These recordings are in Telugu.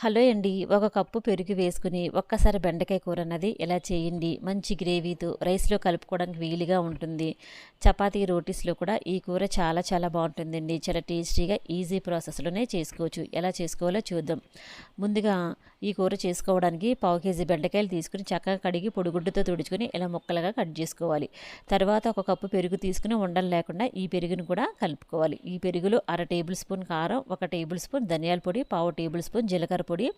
హలో అండి. ఒక కప్పు పెరుగు వేసుకుని ఒక్కసారి బెండకాయ కూర అన్నది ఇలా చేయండి? మంచి గ్రేవీతో రైస్లో కలుపుకోవడానికి వీలుగా ఉంటుంది. చపాతీ రోటీస్లో కూడా ఈ కూర చాలా చాలా బాగుంటుందండి. చాలా టేస్టీగా ఈజీ ప్రాసెస్లోనే చేసుకోవచ్చు. ఎలా చేసుకోవాలో చూద్దాం. ముందుగా ఈ కూర చేసుకోవడానికి పావు కేజీ బెండకాయలు తీసుకుని చక్కగా కడిగి పొడిగుడ్డుతో తుడుచుకొని ఇలా ముక్కలుగా కట్ చేసుకోవాలి. తర్వాత ఒక కప్పు పెరుగు తీసుకుని ఉండలు లేకుండా ఈ పెరుగును కూడా కలుపుకోవాలి. ఈ పెరుగులో అర టేబుల్ స్పూన్ కారం ఒక టేబుల్ స్పూన్ ధనియాల పొడి పావు టేబుల్ స్పూన్ జీలకర్ర పొడి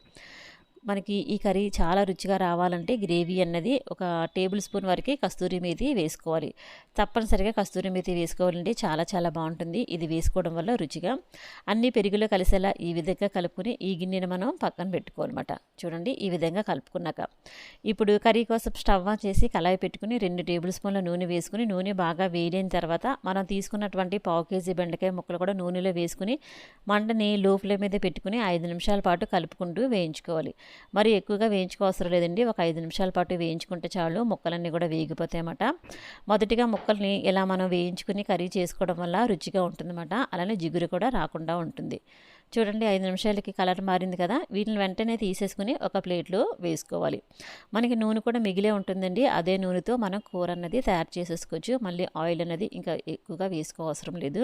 మనకి ఈ కర్రీ చాలా రుచిగా రావాలంటే గ్రేవీ అన్నది ఒక టేబుల్ స్పూన్ వరకు కస్తూరి మేతి వేసుకోవాలి. తప్పనిసరిగా కస్తూరి మేతి వేసుకోవాలంటే చాలా చాలా బాగుంటుంది. ఇది వేసుకోవడం వల్ల రుచిగా అన్ని పెరుగులో కలిసేలా ఈ విధంగా కలుపుకొని ఈ గిన్నెను మనం పక్కన పెట్టుకోవాలన్నమాట. చూడండి ఈ విధంగా కలుపుకున్నాక ఇప్పుడు కర్రీ కోసం స్టవ్ ఆన్ చేసి కళాయి పెట్టుకుని రెండు టేబుల్ స్పూన్ల నూనె వేసుకుని నూనె బాగా వేడైన తర్వాత మనం తీసుకున్నటువంటి పావు కేజీ బెండకాయ ముక్కలు కూడా నూనెలో వేసుకుని మంటని లో ఫ్లేమ్ మీద పెట్టుకుని ఐదు నిమిషాల పాటు కలుపుకుంటూ వేయించుకోవాలి. మరి ఎక్కువగా వేయించుకోవసరం లేదండి. ఒక ఐదు నిమిషాల పాటు వేయించుకుంటే చాలు ముక్కలన్నీ కూడా వేగిపోతాయన్నమాట. మొదటిగా ముక్కల్ని ఇలా మనం వేయించుకుని కర్రీ చేసుకోవడం వల్ల రుచిగా ఉంటుందన్నమాట. అలానే జిగురు కూడా రాకుండా ఉంటుంది. చూడండి ఐదు నిమిషాలకి కలర్ మారింది కదా. వీటిని వెంటనే తీసేసుకుని ఒక ప్లేట్లో వేసుకోవాలి. మనకి నూనె కూడా మిగిలే ఉంటుందండి. అదే నూనెతో మనం కూర అన్నది తయారు చేసేసుకోవచ్చు. మళ్ళీ ఆయిల్ అనేది ఇంకా ఎక్కువగా వేసుకోవసరం లేదు.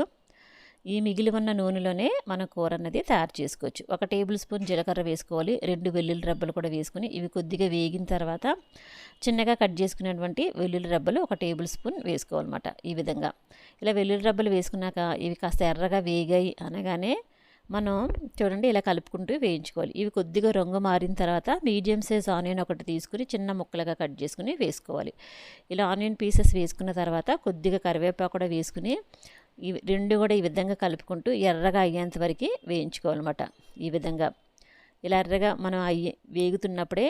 ఈ మిగిలి ఉన్న నూనెలోనే మన కూర అన్నది తయారు చేసుకోవచ్చు. ఒక టేబుల్ స్పూన్ జీలకర్ర వేసుకోవాలి. రెండు వెల్లుల్లి రబ్బలు కూడా వేసుకుని ఇవి కొద్దిగా వేగిన తర్వాత చిన్నగా కట్ చేసుకున్నటువంటి వెల్లుల్లి రబ్బలు ఒక టేబుల్ స్పూన్ వేసుకోవాలన్నమాట ఈ విధంగా. ఇలా వెల్లుల్లి రబ్బలు వేసుకున్నాక ఇవి కాస్త ఎర్రగా వేగాయి అనగానే మనం చూడండి ఇలా కలుపుకుంటూ వేయించుకోవాలి. ఇవి కొద్దిగా రంగు మారిన తర్వాత మీడియం సైజ్ ఆనియన్ ఒకటి తీసుకుని చిన్న ముక్కలుగా కట్ చేసుకుని వేసుకోవాలి. ఇలా ఆనియన్ పీసెస్ వేసుకున్న తర్వాత కొద్దిగా కరివేపాకు కూడా వేసుకుని ఇవి రెండు కూడా ఈ విధంగా కలుపుకుంటూ ఎర్రగా అయ్యేంత వరకు వేయించుకోవాలన్నమాట. ఈ విధంగా ఇలా ఎర్రగా మనం అయ్యి వేగుతున్నప్పుడే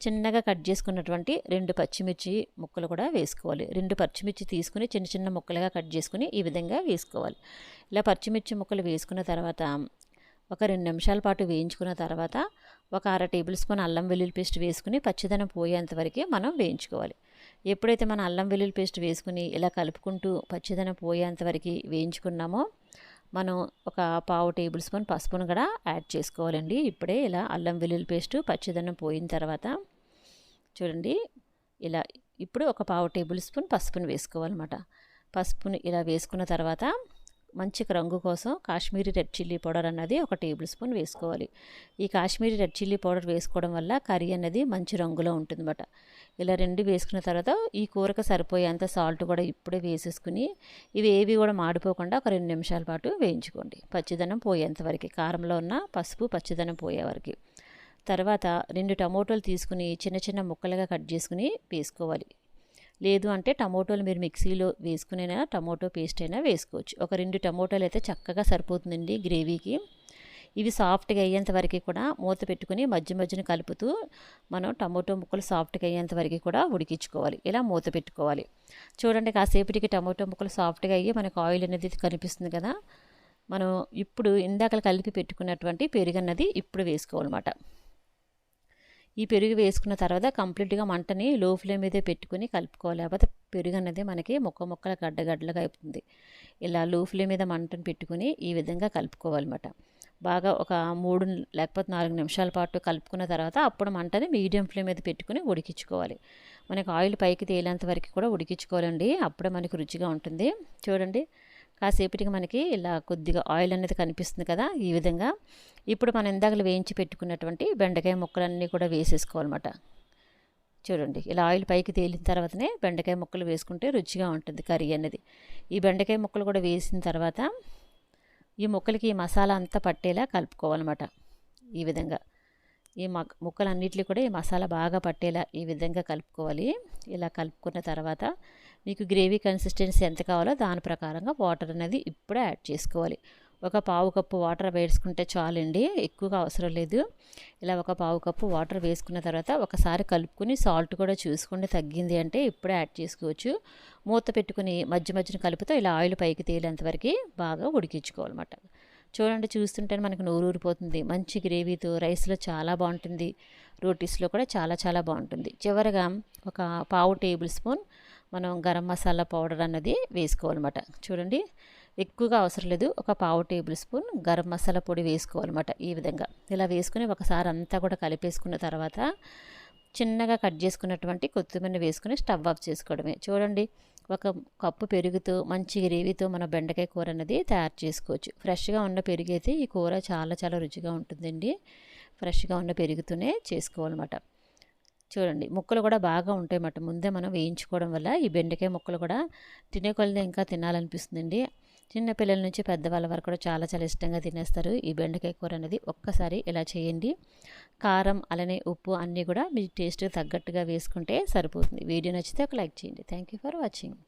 చిన్నగా కట్ చేసుకున్నటువంటి రెండు పచ్చిమిర్చి ముక్కలు కూడా వేసుకోవాలి. రెండు పచ్చిమిర్చి తీసుకుని చిన్న చిన్న ముక్కలుగా కట్ చేసుకుని ఈ విధంగా వేసుకోవాలి. ఇలా పచ్చిమిర్చి ముక్కలు వేసుకున్న తర్వాత ఒక రెండు నిమిషాల పాటు వేయించుకున్న తర్వాత ఒక అర టేబుల్ స్పూన్ అల్లం వెల్లుల్లి పేస్ట్ వేసుకుని పచ్చిదనం పోయేంత వరకు మనం వేయించుకోవాలి. ఎప్పుడైతే మనం అల్లం వెల్లుల్లి పేస్ట్ వేసుకుని ఇలా కలుపుకుంటూ పచ్చిదనం పోయేంత వరకు వేయించుకున్నామో మనం ఒక పావు టేబుల్ స్పూన్ పసుపును కూడా యాడ్ చేసుకోవాలండి. ఇప్పుడే ఇలా అల్లం వెల్లుల్లి పేస్ట్ పచ్చిదనం పోయిన తర్వాత చూడండి ఇలా ఇప్పుడు ఒక పావు టేబుల్ స్పూన్ పసుపును వేసుకోవాలన్నమాట. పసుపును ఇలా వేసుకున్న తర్వాత మంచి రంగు కోసం కాశ్మీరీ రెడ్ చిల్లీ పౌడర్ అన్నది ఒక టేబుల్ స్పూన్ వేసుకోవాలి. ఈ కాశ్మీరీ రెడ్ చిల్లీ పౌడర్ వేసుకోవడం వల్ల కర్రీ అనేది మంచి రంగులో ఉంటుందన్నమాట. ఇలా రెండు వేసుకున్న తర్వాత ఈ కూరకు సరిపోయేంత సాల్ట్ కూడా ఇప్పుడే వేసేసుకుని ఇవి ఏవి కూడా మాడిపోకుండా ఒక రెండు నిమిషాల పాటు వేయించుకోండి. పచ్చిదనం పోయేంత వరకు కారంలో ఉన్న పసుపు పచ్చిదనం పోయే వరకు. తర్వాత రెండు టమోటోలు తీసుకుని చిన్న చిన్న ముక్కలుగా కట్ చేసుకుని వేసుకోవాలి. లేదు అంటే టమోటోలు మీరు మిక్సీలో వేసుకునేనా టమోటో పేస్ట్ అయినా వేసుకోవచ్చు. ఒక రెండు టమోటాలు అయితే చక్కగా సరిపోతుందండి గ్రేవీకి. ఇవి సాఫ్ట్గా అయ్యేంత వరకు కూడా మూత పెట్టుకుని మధ్య మధ్యన కలుపుతూ మనం టమోటో ముక్కలు సాఫ్ట్గా అయ్యేంత వరకు కూడా ఉడికించుకోవాలి. ఇలా మూత పెట్టుకోవాలి. చూడండి కాసేపటికి టమోటో ముక్కలు సాఫ్ట్గా అయ్యి మనకు ఆయిల్ అనేది కనిపిస్తుంది కదా. మనం ఇప్పుడు ఇందాక కలిపి పెట్టుకున్నటువంటి పెరుగన్నది ఇప్పుడు వేసుకోవాలన్నమాట. ఈ పెరుగు వేసుకున్న తర్వాత కంప్లీట్గా మంటని లో ఫ్లేమ్ మీదే పెట్టుకుని కలుపుకోవాలి. లేకపోతే పెరుగు అన్నది మనకి మొక్క మొక్కల గడ్డగడ్డలుగా అయిపోతుంది. ఇలా లో ఫ్లేమ్ మీద మంటను పెట్టుకుని ఈ విధంగా కలుపుకోవాలన్నమాట. బాగా ఒక మూడు లేకపోతే నాలుగు నిమిషాల పాటు కలుపుకున్న తర్వాత అప్పుడు మంటని మీడియం ఫ్లేమ్ మీద పెట్టుకుని ఉడికించుకోవాలి. మనకి ఆయిల్ పైకి తేలేంత వరకు కూడా ఉడికించుకోవాలండి. అప్పుడే మనకి రుచిగా ఉంటుంది. చూడండి. కాసేపటికి మనకి ఇలా కొద్దిగా ఆయిల్ అనేది కనిపిస్తుంది కదా ఈ విధంగా. ఇప్పుడు మనం ఇందాకలు వేయించి పెట్టుకున్నటువంటి బెండకాయ ముక్కలన్నీ కూడా వేసేసుకోవాలన్నమాట. చూడండి ఇలా ఆయిల్ పైకి తేలిన తర్వాతనే బెండకాయ ముక్కలు వేసుకుంటే రుచిగా ఉంటుంది కర్రీ అనేది. ఈ బెండకాయ ముక్కలు కూడా వేసిన తర్వాత ఈ ముక్కలకి ఈ మసాలా అంతా పట్టేలా కలుపుకోవాలన్నమాట ఈ విధంగా. ఈ మక్ ముక్కలన్నిటిని కూడా ఈ మసాలా బాగా పట్టేలా ఈ విధంగా కలుపుకోవాలి. ఇలా కలుపుకున్న తర్వాత మీకు గ్రేవీ కన్సిస్టెన్సీ ఎంత కావాలో దాని ప్రకారంగా వాటర్ అనేది ఇప్పుడే యాడ్ చేసుకోవాలి. ఒక పావు కప్పు వాటర్ వేసుకుంటే చాలండి ఎక్కువగా అవసరం లేదు. ఇలా ఒక పావు కప్పు వాటర్ వేసుకున్న తర్వాత ఒకసారి కలుపుకొని సాల్ట్ కూడా చూసుకుంటే తగ్గింది అంటే ఇప్పుడే యాడ్ చేసుకోవచ్చు. మూత పెట్టుకుని మధ్య మధ్యన కలుపుతూ ఇలా ఆయిల్ పైకి తేలేంతవరకు బాగా ఉడికించుకోవాలన్నమాట. చూడండి చూస్తుంటే మనకు నోరు ఊరిపోతుంది. మంచి గ్రేవీతో రైస్లో చాలా బాగుంటుంది. రోటీస్లో కూడా చాలా చాలా బాగుంటుంది. చివరగా ఒక పావు టేబుల్ స్పూన్ మనం గరం మసాలా పౌడర్ అన్నది వేసుకోవాలన్నమాట. చూడండి ఎక్కువగా అవసరం లేదు. ఒక పావు టేబుల్ స్పూన్ గరం మసాలా పొడి వేసుకోవాలన్నమాట ఈ విధంగా. ఇలా వేసుకుని ఒకసారి అంతా కూడా కలిపేసుకున్న తర్వాత చిన్నగా కట్ చేసుకున్నటువంటి కొత్తిమీర వేసుకుని స్టవ్ ఆఫ్ చేసుకోవడమే. చూడండి ఒక కప్పు పెరుగుతో మంచి గ్రేవీతో మన బెండకాయ కూర అనేది తయారు చేసుకోవచ్చు. ఫ్రెష్గా ఉన్న పెరుగు అయితే ఈ కూర చాలా చాలా రుచిగా ఉంటుందండి. ఫ్రెష్గా ఉన్న పెరుగుతూనే చేసుకోవాలన్నమాట. చూడండి ముక్కలు కూడా బాగా ఉంటాయి అన్నమాట. ముందే మనం వేయించుకోవడం వల్ల ఈ బెండకాయ ముక్కలు కూడా తినే కొలది ఇంకా తినాలనిపిస్తుందండి. చిన్నపిల్లల నుంచి పెద్దవాళ్ళ వరకు కూడా చాలా చాలా ఇష్టంగా తినేస్తారు ఈ బెండకాయ కూర అనేది. ఒక్కసారి ఇలా చేయండి. కారం అలానే ఉప్పు అన్నీ కూడా మీ టేస్ట్కి తగ్గట్టుగా వేసుకుంటే సరిపోతుంది. వీడియో నచ్చితే ఒక లైక్ చేయండి. Thank you for watching.